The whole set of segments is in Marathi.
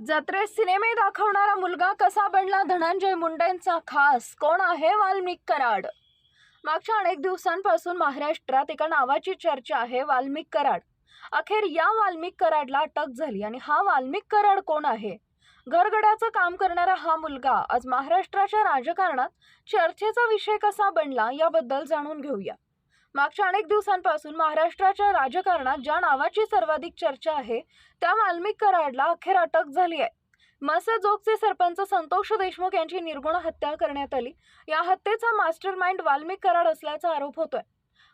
जत्रेत सिनेमे दाखवणारा मुलगा कसा बनला धनंजय मुंडेंचा खास? कोण आहे वाल्मिक कराड? मागच्या अनेक दिवसांपासून महाराष्ट्रात एका नावाची चर्चा आहे वाल्मिक कराड. अखेर या वाल्मिक कराडला अटक झाली आणि हा वाल्मिक कराड कोण आहे? घरगड्याचं काम करणारा हा मुलगा आज महाराष्ट्राच्या राजकारणात चर्चेचा विषय कसा बनला याबद्दल जाणून घेऊया. मागच्या अनेक दिवसांपासून महाराष्ट्राच्या राजकारणात ज्या नावाची सर्वाधिक चर्चा आहे त्या वाल्मिक कराडला अखेर अटक झाली आहे. मसजोगचे सरपंच संतोष देशमुख यांची निर्गुण हत्या करण्यात आली. या हत्येचा मास्टर माइंड वाल्मिक कराड असल्याचा आरोप होतोय.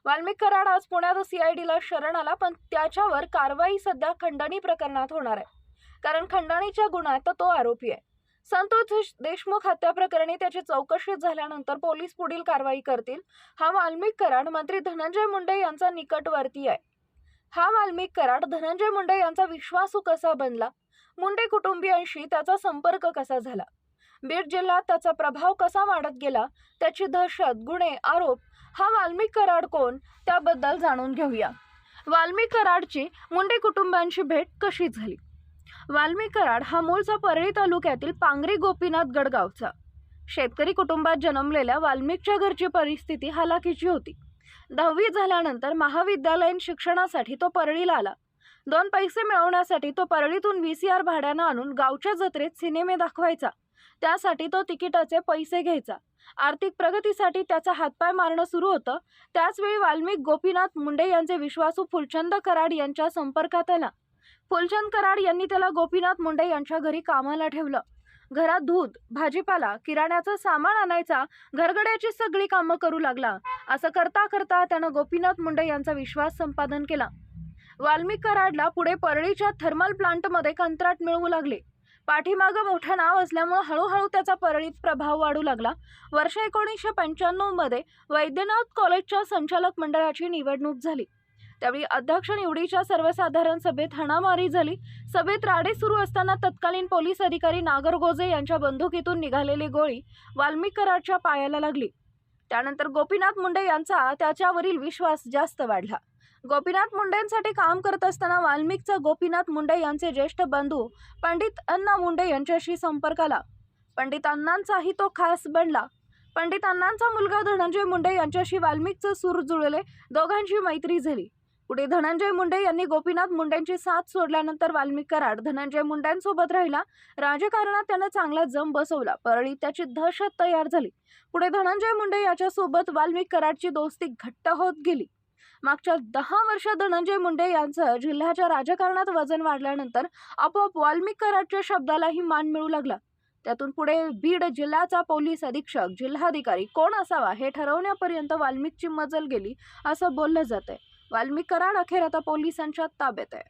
वाल्मिक कराड आज पुण्यात सीआयडीला शरण आला पण त्याच्यावर कारवाई सध्या खंडणी प्रकरणात होणार आहे. कारण खंडणीच्या गुन्ह्यात तो आरोपी आहे. संतोष देशमुख हत्या प्रकरणी त्याची चौकशी झाल्यानंतर पोलीस पुढील कारवाई करतील. हा वाल्मिक कराड मंत्री धनंजय मुंडे यांचा निकटवर्ती आहे. हा वाल्मिक कराड धनंजय मुंडे यांचा विश्वासू कसा बनला? मुंडे कुटुंबियांशी त्याचा संपर्क कसा झाला? बीड जिल्ह्यात त्याचा प्रभाव कसा वाढत गेला? त्याची दहशत गुन्हे आरोप हा वाल्मिक कराड कोण? त्याबद्दल जाणून घेऊया. वाल्मिक कराडची मुंडे कुटुंबांची भेट कशी झाली? वाल्मिक कराड हा मूळचा परळी तालुक्यातील पांगरी गोपीनाथ गडगावचा. शेतकरी कुटुंबात जन्मलेल्या वाल्मिकच्या घरची परिस्थिती हालाकीची होती. दहावी झाल्यानंतर महाविद्यालयीन शिक्षणासाठी तो परळीला आला. दोन पैसे मिळवण्यासाठी तो परळीतून व्ही सी आर भाड्यानं आणून गावच्या जत्रेत सिनेमे दाखवायचा. त्यासाठी तो तिकिटाचे पैसे घ्यायचा. आर्थिक प्रगतीसाठी त्याचा हातपाय मारणं सुरू होतं. त्याचवेळी वाल्मिक गोपीनाथ मुंडे यांचे विश्वासू फुलचंद कराड यांच्या संपर्कात आला. फुलचंद कराड यांनी त्याला गोपीनाथ मुंडे यांच्या घरी कामाला ठेवलं. घरात दूध भाजीपाला किराण्याचं सामान आणायचा घरगड्याची सगळी कामं करू लागला. असं करता करता त्यानं गोपीनाथ मुंडे यांचा विश्वास संपादन केला. वाल्मिक कराडला पुढे परळीच्या थर्मल प्लांटमध्ये कंत्राट मिळवू लागले. पाठीमागं मोठं नाव असल्यामुळे हळूहळू त्याचा परळीत प्रभाव वाढू लागला. वर्ष एकोणीसशे पंच्याण्णवमध्ये वैद्यनाथ कॉलेजच्या संचालक मंडळाची निवडणूक झाली. त्यावेळी अध्यक्ष निवडीच्या सर्वसाधारण सभेत हाणामारी झाली. सभेत राडे सुरू असताना तत्कालीन पोलीस अधिकारी नागरगोजे यांच्या बंदुकीतून निघालेली गोळी वाल्मिकराच्या पायाला लागली. त्यानंतर गोपीनाथ मुंडे यांचा त्याच्यावरील विश्वास जास्त वाढला. गोपीनाथ मुंडेंसाठी काम करत असताना वाल्मिकचा गोपीनाथ मुंडे यांचे ज्येष्ठ बंधू पंडित अण्णा मुंडे यांच्याशी संपर्क आला. पंडित अण्णांचाही तो खास बनला. पंडित अण्णांचा मुलगा धनंजय मुंडे यांच्याशी वाल्मिकचं सूर जुळले. दोघांची मैत्री झाली. पुढे धनंजय मुंडे यांनी गोपीनाथ मुंडेंची साथ सोडल्यानंतर वाल्मिक कराड. धनंजय मुंडेंसोबत राहिला. राजकारणात त्यानं चांगला जम बसवला. परळी त्याची दहशत तयार झाली. पुढे धनंजय मुंडे याच्यासोबत वाल्मिक कराडची दोस्ती घट्ट होत गेली. मागच्या दहा वर्षात धनंजय मुंडे यांचं जिल्ह्याच्या राजकारणात वजन वाढल्यानंतर आपोआप वाल्मिक कराडच्या शब्दालाही मान मिळू लागला. त्यातून पुढे बीड जिल्ह्याचा पोलीस अधीक्षक जिल्हाधिकारी कोण असावा हे ठरवण्यापर्यंत वाल्मिकची मजल गेली असं बोललं जातंय. वाल्मिक कराड अखेर आता पोलिसांच्या ताब्यात आहे.